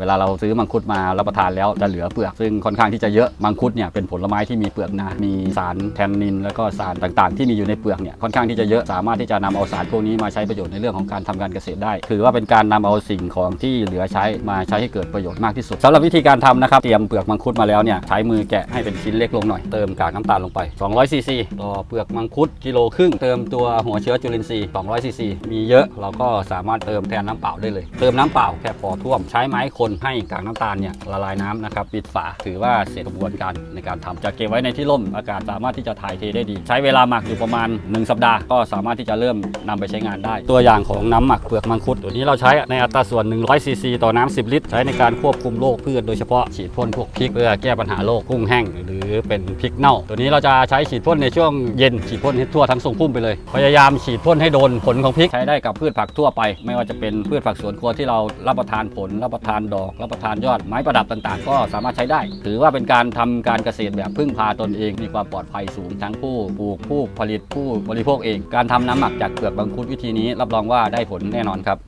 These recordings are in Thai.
เวลาเราซื้อมังคุดมารับประทานแล้วจะเหลือเปลือกซึ่งค่อนข้างที่จะเยอะมังคุดเนี่ยเป็นผลไม้ที่มีเปลือกหนา มีสารแทนนิน แล้วก็สารต่างๆ ที่มีอยู่ในเปลือกเนี่ยค่อนข้างที่จะเยอะสามารถที่จะนำเอาสารพวกนี้มาใช้ประโยชน์ในเรื่องของการทำการเกษตรได้ ถือว่าเป็นการนำเอาสิ่งของที่เหลือใช้มาใช้ให้เกิดประโยชน์มากที่สุดสำหรับวิธีการทำนะครับเตรียมเปลือกมังคุดมาแล้วเนี่ยใช้มือแกะให้เป็นชิ้นเล็กลงหน่อยเติมกากน้ำตาลลงไป200ซีซีต่อเปลือกมังคุดกิโลครึ่งเติมตัวหัวเชื้อจุลินทรีย์200ซีซีมีเยอะเราก็สามารถเติมแทนน้ำเปล่าได้เลย เติมน้ำเปล่าแค่พอท่วมใช้ไม้คนให้กากน้ำตาลเนี่ยละลายน้ำนะครับปิดฝาถือว่าเสร็จกระบวนการในการทำจะเก็บไว้ในที่ร่มอากาศสามารถที่จะถ่ายเทได้ดี ใช้เวลาหมักอยู่ประมาณ 1 สัปดาห์ก็สามารถที่จะเริ่มนำไปใช้งานได้ ตัวอย่างของน้ำหมักเปลือกมังคุดตัวนี้เราใช้ในอัตราส่วน100ซีซีต่อน้ำ10 ลิตร ใช้ในการควบคุมโรคพืชโดยเฉพาะฉีดพ่นพวกพริกเพื่อแก้ปัญหาโรคกุ้งแห้งหรือเป็นพริกเน่า ตัวนี้เราจะใช้ฉีดพ่นในช่วงเย็นฉีดพ่นให้ทั่วทั้งทรงพุ่มไปเลยพยายามฉีดพ่นให้โดนผลของพริกใช้ได้กับพืชผักทั่วไป ไม่ว่าจะเป็นพืชผักสวนครัวที่เรารับประทานผลรับประทานดอกรับประทานยอดไม้ประดับต่างๆ ก็สามารถใช้ได้ ถือว่าเป็นการทำการเกษตรแบบพึ่งพาตนเอง มีความปลอดภัยสูงทั้งผู้ปลูกผู้ผลิตผู้บริโภคเอง การทำน้ำหมักจากเปลือกบางคุดวิธีนี้รับรองว่าได้ผลแน่นอนครับ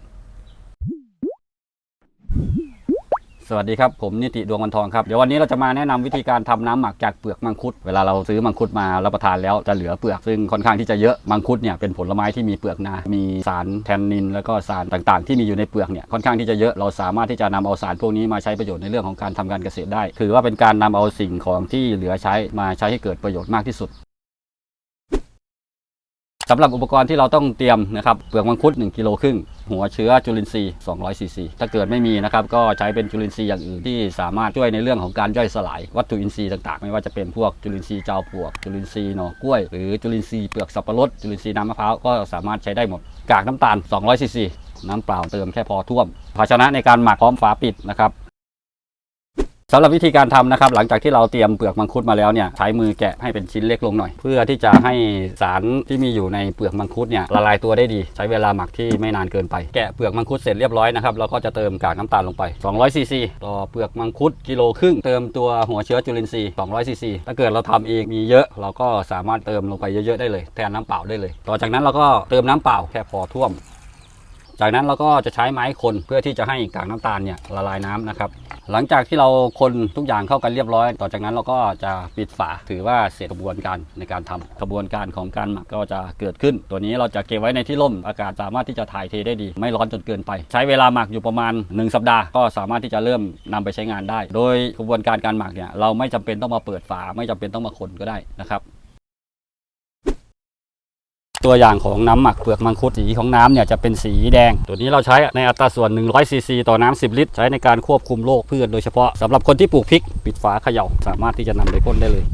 สวัสดีครับ ผมนิติดวงวันทองครับ เดี๋ยววันนี้เราจะมาแนะนำวิธีการทำน้ำหมักจากเปลือกมังคุด เวลาเราซื้อมังคุดมารับประทานแล้วจะเหลือเปลือกซึ่งค่อนข้างที่จะเยอะมังคุดเนี่ยเป็นผลไม้ที่มีเปลือกหนา มีสารแทนนิน แล้วก็สารต่างๆ ที่มีอยู่ในเปลือกเนี่ยค่อนข้างที่จะเยอะเราสามารถที่จะนำเอาสารพวกนี้มาใช้ประโยชน์ในเรื่องของการทำการเกษตรได้ถือว่าเป็นการนำเอาสิ่งของที่เหลือใช้มาใช้ให้เกิดประโยชน์มากที่สุด สำหรับอุปกรณ์ที่เราต้องเตรียมนะครับเปลือกมังคุด1กิโลครึ่งหัวเชื้อจุลินทรีย์200ซีซีถ้าเกิดไม่มีนะครับก็ใช้เป็นจุลินทรีย์อย่างอื่นที่สามารถช่วยในเรื่องของการย่อยสลาย วัตถุอินทรีย์ต่างๆ ไม่ว่าจะเป็นพวกจุลินทรีย์เจ้าปวก จุลินทรีย์หน่อกล้วย หรือจุลินทรีย์เปลือกสับปะรดจุลินทรีย์น้ำมะพร้าวก็สามารถใช้ได้หมด กากน้ำตาล200ซีซีน้ำเปล่าเติมแค่พอท่วม ภาชนะในการหมักพร้อมฝาปิดนะครับ สำหรับวิธีการทำนะครับหลังจากที่เราเตรียมเปลือกมังคุดมาแล้วเนี่ยใช้มือแกะให้เป็นชิ้นเล็กลงหน่อย เพื่อที่จะให้สารที่มีอยู่ในเปลือกมังคุดเนี่ยละลายตัวได้ดี ใช้เวลาหมักที่ไม่นานเกินไปแกะเปลือกมังคุดเสร็จเรียบร้อยนะครับเราก็จะเติมกากน้ำตาลลงไป200ซีซีต่อเปลือกมังคุดกิโลครึ่งเติมตัวหัวเชื้อจุลินทรีย์200ซีซีถ้าเกิดเราทำเองมีเยอะ เราก็สามารถเติมลงไปเยอะๆได้เลย แทนน้ำเปล่าได้เลย ต่อจากนั้นเราก็เติมน้ำเปล่าแค่พอท่วม จากนั้นเราก็จะใช้ไม้คนเพื่อที่จะให้กากน้ำตาลเนี่ยละลายน้ำนะครับ หลังจากที่เราคนทุกอย่างเข้ากันเรียบร้อย ต่อจากนั้นเราก็จะปิดฝาถือว่าเสร็จกระบวนการในการทำกระบวนการของการหมักก็จะเกิดขึ้น ตัวนี้เราจะเก็บไว้ในที่ร่มอากาศสามารถที่จะถ่ายเทได้ดี ไม่ร้อนจนเกินไป ใช้เวลาหมักอยู่ประมาณ 1 สัปดาห์ก็สามารถที่จะเริ่มนำไปใช้งานได้ โดยกระบวนการการหมักเนี่ยเราไม่จำเป็นต้องมาเปิดฝาไม่จำเป็นต้องมาคนก็ได้นะครับ ตัวอย่างของน้ำหมักเปลือกมังคุดสีของน้ำเนี่ยจะเป็นสีแดง ตัวนี้เราใช้ในอัตราส่วน 100ซีซีต่อน้ำ10 ลิตร ใช้ในการควบคุมโรคพืชโดยเฉพาะสำหรับคนที่ปลูกพริกปิดฝาเขย่าสามารถที่จะนำไปพ่นได้เลย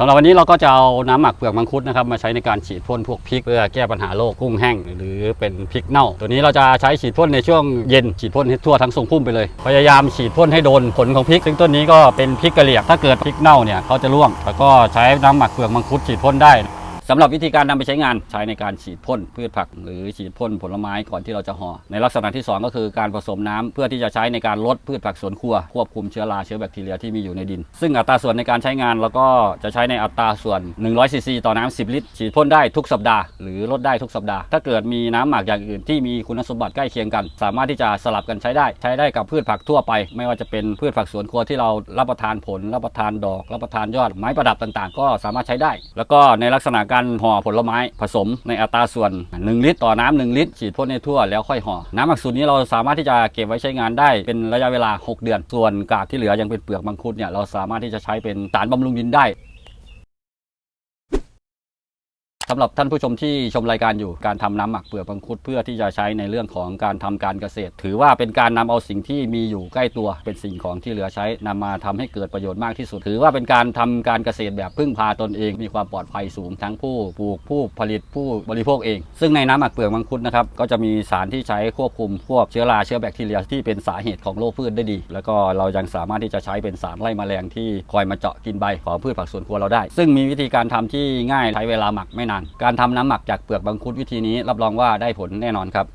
สำหรับวันนี้เราก็จะเอาน้ำหมักเปลือกมังคุดนะครับมาใช้ในการฉีดพ่นพวกพริกเพื่อแก้ปัญหาโรคกุ้งแห้ง หรือเป็นพริกเน่า ตัวนี้เราจะใช้ฉีดพ่นในช่วงเย็นฉีดพ่นให้ทั่วทั้งทรงพุ่มไปเลย พยายามฉีดพ่นให้โดนผลของพริก ซึ่งต้นนี้ก็เป็นพริกกระเหลี่ยงถ้าเกิดพริกเน่าเนี่ยเขาจะร่วงแล้วก็ใช้น้ำหมักเปลือกมังคุดฉีดพ่นได้ สำหรับวิธีการนำไปใช้งานใช้ในการฉีดพ่นพืชผัก หรือฉีดพ่นผลไม้ก่อนที่เราจะห่อในลักษณะที่ 2 ก็คือการผสมน้ำเพื่อที่จะใช้ในการลดพืชผักสวนครัวควบคุมเชื้อราเชื้อแบคทีเรียที่มีอยู่ในดิน ซึ่งอัตราส่วนในการใช้งานเราก็จะใช้ในอัตราส่วน100ซีซีต่อน้ำ10 ลิตร ฉีดพ่นได้ทุกสัปดาห์หรือลดได้ทุกสัปดาห์ถ้าเกิดมีน้ำหมักอย่างอื่นที่มีคุณสมบัติใกล้เคียงกัน สามารถที่จะสลับกันใช้ได้ ใช้ได้กับพืชผักทั่วไป ไม่ว่าจะเป็นพืชผักสวนครัวที่เรารับประทานผลรับประทานดอก รับประทานยอดไม้ประดับต่าง ๆ ก็สามารถใช้ได้ แล้วก็ในลักษณะการห่อผลไม้ผสมในอัตราส่วน 1 ลิตร ต่อน้ำ1ลิตรฉีดพ่นให้ทั่วแล้วค่อยห่อ น้ำหมักสูตรนี้เราสามารถที่จะเก็บไว้ใช้งานได้เป็นระยะเวลา 6 เดือน ส่วนกากที่เหลือยังเป็นเปลือกมังคุดเนี่ยเราสามารถที่จะใช้เป็นสารบำรุงดินได้ สำหรับท่านผู้ชมที่ชมรายการอยู่การทำน้ำหมักเปลือกมังคุดเพื่อที่จะใช้ในเรื่องของการทำการเกษตร ถือว่าเป็นการนำเอาสิ่งที่มีอยู่ใกล้ตัวเป็นสิ่งของที่เหลือใช้นำมาทำให้เกิดประโยชน์มากที่สุด ถือว่าเป็นการทำการเกษตรแบบพึ่งพาตนเอง มีความปลอดภัยสูงทั้งผู้ปลูกผู้ผลิตผู้บริโภคเอง ซึ่งในน้ำหมักเปลือกมังคุดนะครับก็จะมีสารที่ใช้ควบคุมพวกเชื้อราเชื้อแบคทีเรียที่เป็นสาเหตุของโรคพืชได้ดี แล้วก็เรายังสามารถที่จะใช้เป็นสารไล่แมลงที่คอยมาเจาะกินใบของพืชผักสวนครัวเราได้ ซึ่งมีวิธีการทำที่ง่ายใช้เวลาหมักไม่นานการทำน้ำหมักจากเปลือกบังคุดวิธีนี้รับรองว่าได้ผลแน่นอนครับ